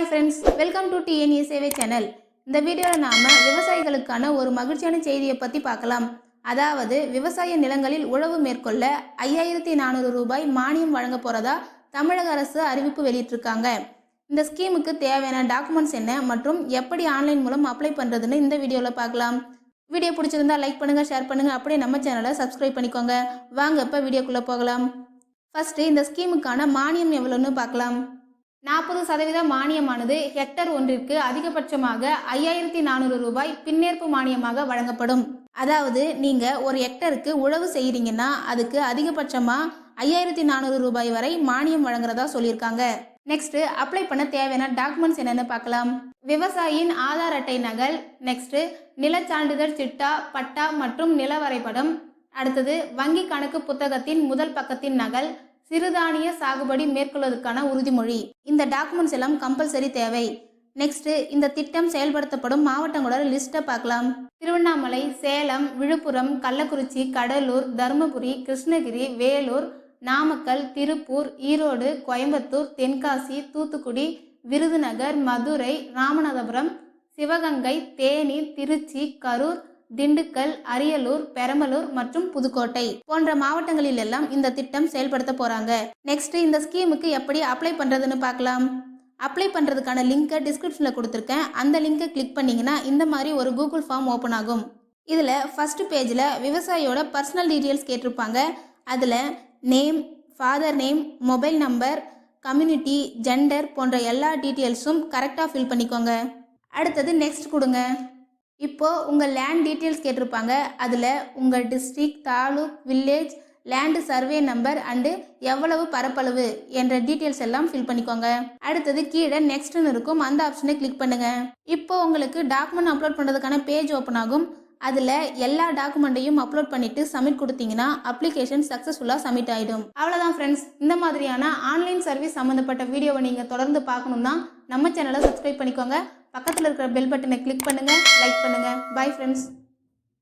Hi friends welcome to DNA சேவை channel இந்த வீடியோவில் நாம் விவசாயிகளுக்கான ஒரு மகிழ்ச்சியான செய்தியை பற்றி பார்க்கலாம். அதாவது விவசாய நிலங்களில் உழவு மேற்கொள்ள ஐயாயிரத்தி நானூறு ரூபாய் மானியம் வழங்க போகிறதா தமிழக அரசு அறிவிப்பு வெளியிட்டிருக்காங்க. இந்த ஸ்கீமுக்கு தேவையான டாக்குமெண்ட்ஸ் என்ன மற்றும் எப்படி ஆன்லைன் மூலம் அப்ளை பண்ணுறதுன்னு இந்த வீடியோவில் பார்க்கலாம். வீடியோ பிடிச்சிருந்தா லைக் பண்ணுங்கள் ஷேர் பண்ணுங்கள் அப்படியே நம்ம சேனலை சப்ஸ்கிரைப் பண்ணிக்கோங்க. வாங்க இப்போ வீடியோக்குள்ளே போகலாம். ஃபஸ்ட்டு இந்த ஸ்கீமுக்கான மானியம் எவ்வளோன்னு பார்க்கலாம். நாற்பது சதவீத மானியமானது ஹெக்டர் ஒன்றிற்கு அதிகபட்சமாக ஐயாயிரத்தி நானூறு ரூபாய் பின்னேற்பு மானியமாக வழங்கப்படும். அதாவது நீங்கள் ஒரு ஹெக்டருக்கு உழவு செய்கிறீங்கன்னா அதுக்கு அதிகபட்சமாக ஐயாயிரத்தி நானூறு ரூபாய் வரை மானியம் வழங்குறதா சொல்லியிருக்காங்க. நெக்ஸ்ட் அப்ளை பண்ண தேவையான டாக்குமெண்ட்ஸ் என்னென்னு பார்க்கலாம். விவசாயியின் ஆதார் அட்டை நகல் நெக்ஸ்ட் நிலச்சான்றிதழ் சிட்டா பட்டா மற்றும் நில வரைபடம் அடுத்தது வங்கி கணக்கு புத்தகத்தின் முதல் பக்கத்தின் நகல் சிறுதானிய சாகுபடி மேற்கொள்வதற்கான உறுதிமொழி. இந்த டாக்குமெண்ட்ஸ் எல்லாம் கம்பல்சரி தேவை. நெக்ஸ்ட் இந்த திட்டம் செயல்படுத்தப்படும் மாவட்டங்களோட லிஸ்ட்டை பார்க்கலாம். திருவண்ணாமலை சேலம் விழுப்புரம் கள்ளக்குறிச்சி கடலூர் தருமபுரி கிருஷ்ணகிரி வேலூர் நாமக்கல் திருப்பூர் ஈரோடு கோயம்புத்தூர் தென்காசி தூத்துக்குடி விருதுநகர் மதுரை ராமநாதபுரம் சிவகங்கை தேனி திருச்சி கரூர் திண்டுக்கல் அரியலூர் பெரம்பலூர் மற்றும் புதுக்கோட்டை போன்ற மாவட்டங்களில் எல்லாம் இந்த திட்டம் செயல்படுத்த போறாங்க. நெக்ஸ்ட் இந்த ஸ்கீமுக்கு எப்படி அப்ளை பண்றதுன்னு பார்க்கலாம். அப்ளை பண்ணுறதுக்கான லிங்க்கை டிஸ்கிரிப்ஷனில் கொடுத்துருக்கேன். அந்த லிங்கை கிளிக் பண்ணிங்கன்னா இந்த மாதிரி ஒரு கூகுள் ஃபார்ம் ஓப்பன் ஆகும். இதில் ஃபஸ்ட்டு பேஜில் விவசாயியோட பர்சனல் டீட்டெயில்ஸ் கேட்டிருப்பாங்க. அதில் name father name mobile number community gender போன்ற எல்லா டீட்டெயில்ஸும் கரெக்டாக ஃபில் பண்ணிக்கோங்க. அடுத்தது நெக்ஸ்ட் கொடுங்க. இப்போது உங்கள் லேண்ட் டீட்டெயில்ஸ் கேட்டிருப்பாங்க. அதில் உங்கள் district taluk village land survey number and எவ்வளவு பரப்பளவு என்ற டீட்டெயில்ஸ் எல்லாம் ஃபில் பண்ணிக்கோங்க. அடுத்தது கீழே நெக்ஸ்ட்னு இருக்கும். அந்த ஆப்ஷனை கிளிக் பண்ணுங்க. இப்போ உங்களுக்கு டாக்குமெண்ட் அப்லோட் பண்ணுறதுக்கான பேஜ் ஓப்பன் ஆகும். அதில் எல்லா டாக்குமெண்ட்டையும் அப்லோட் பண்ணிவிட்டு சப்மிட் கொடுத்தீங்கன்னா அப்ளிகேஷன் சக்ஸஸ்ஃபுல்லாக சப்மிட் ஆகிடும் அவ்வளோதான் ஃப்ரெண்ட்ஸ் இந்த மாதிரியான ஆன்லைன் சர்வீஸ் சம்மந்தப்பட்ட வீடியோவை நீங்கள் தொடர்ந்து பார்க்கணுன்னா நம்ம சேனலை சப்ஸ்கிரைப் பண்ணிக்கோங்க. பக்கத்தில் இருக்கிற பெல் பட்டனை கிளிக் பண்ணுங்கள் லைக் பண்ணுங்கள் பை ஃப்ரெண்ட்ஸ்